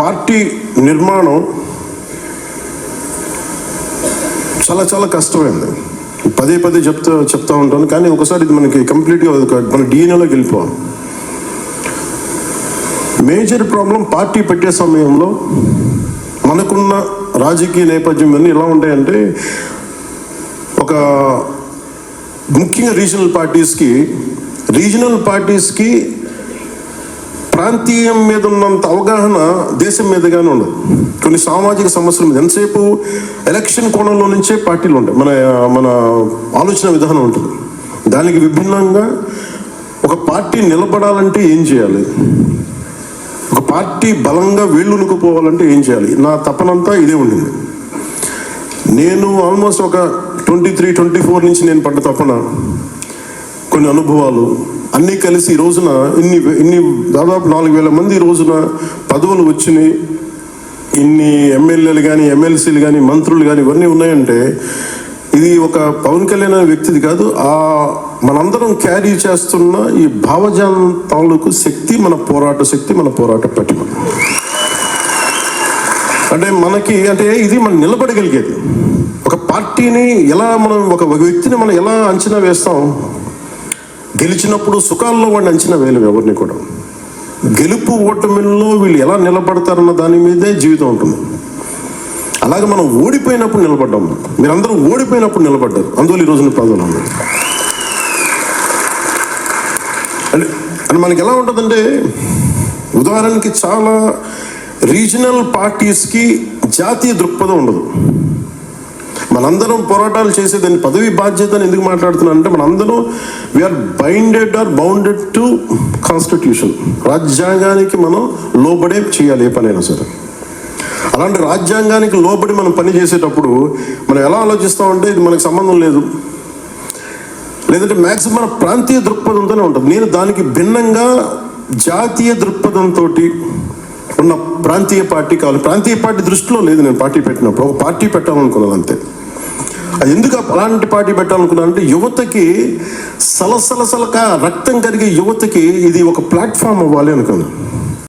Party నిర్మాణం చాలా చాలా కష్టమైంది. పదే పదే చెప్తా చెప్తా ఉంటాను కానీ ఒకసారి ఇది మనకి కంప్లీట్గా మన డిఎన్ఏలోకి వెళ్ళిపోవాలి. మేజర్ ప్రాబ్లం పార్టీ పెట్టే సమయంలో మనకున్న రాజకీయ నేపథ్యం అన్నీ ఎలా ఉంటాయంటే ఒక ముఖ్యంగా రీజనల్ పార్టీస్కి రీజనల్ పార్టీస్కి ప్రాంతీయం మీద ఉన్నంత అవగాహన దేశం మీదగానే ఉండదు. కొన్ని సామాజిక సమస్యల మీద ఎంతసేపు ఎలక్షన్ కోణంలో నుంచే పార్టీలు ఉంటాయి. మన మన ఆలోచన విధానం ఉంటుంది. దానికి విభిన్నంగా ఒక పార్టీ నిలబడాలంటే ఏం చేయాలి? ఒక పార్టీ బలంగా వేళ్ళునుకుపోవాలంటే ఏం చేయాలి? నా తపనంతా ఇదే ఉండింది. నేను ఆల్మోస్ట్ ఒక ట్వంటీ త్రీ ట్వంటీ ఫోర్ నుంచి నేను పడ్డ తపన కొన్ని అనుభవాలు. అన్నీ కలిసి ఈ రోజున ఇన్ని ఇన్ని దాదాపు నాలుగు వేల మంది ఈ రోజున పదవులు వచ్చినాయి. ఇన్ని ఎమ్మెల్యేలు కానీ ఎమ్మెల్సీలు కానీ మంత్రులు కానీ ఇవన్నీ ఉన్నాయంటే ఇది ఒక పవన్ కళ్యాణ్ అనే వ్యక్తిది కాదు. ఆ మనందరం క్యారీ చేస్తున్న ఈ భావజాలం తాలూకు శక్తి మన పోరాట శక్తి మన పోరాట పటిమ. అంటే మనకి అంటే ఇది మనం నిలబడగలిగేది. ఒక పార్టీని ఎలా మనం ఒక వ్యక్తిని మనం ఎలా అంచనా వేస్తాం? గెలిచినప్పుడు సుఖాల్లో వాడిని అంచనా వేయలేం ఎవరిని కూడా. గెలుపు ఓటమిల్లో వీళ్ళు ఎలా నిలబడతారన్న దాని మీదే జీవితం ఉంటుంది. అలాగే మనం ఓడిపోయినప్పుడు నిలబడ్డాం. మీరందరూ ఓడిపోయినప్పుడు నిలబడ్డారు. అందువల్ల ఈ రోజున పదవులు ఉన్నారు అంటే అంటే మనకి ఎలా ఉంటుందంటే ఉదాహరణకి చాలా రీజనల్ పార్టీస్కి జాతీయ దృక్పథం ఉండదు. మనందరం పోరాటాలు చేసే దాని పదవి బాధ్యతను ఎందుకు మాట్లాడుతున్నాను అంటే మనందరం we are binded or bounded to constitution రాజ్యాంగానికి మనం లోబడే చేయాలి ఏ పనైనా సరే. అలాంటి రాజ్యాంగానికి లోబడి మనం పని చేసేటప్పుడు మనం ఎలా ఆలోచిస్తామంటే ఇది మనకు సంబంధం లేదు. లేదంటే మ్యాక్సిమం మన ప్రాంతీయ దృక్పథంతోనే ఉంటుంది. నేను దానికి భిన్నంగా జాతీయ దృక్పథంతో ఉన్న ప్రాంతీయ పార్టీ కావాలి. ప్రాంతీయ పార్టీ దృష్టిలో లేదు నేను పార్టీ పెట్టినప్పుడు. ఒక పార్టీ పెట్టాలనుకున్నాను అంతే ఎందుకు అలాంటి పార్టీ పెట్టాలనుకున్నాను అంటే యువతకి సలసలసలక రక్తం కరిగే యువతకి ఇది ఒక ప్లాట్ఫామ్ అవ్వాలి అనుకున్నాను.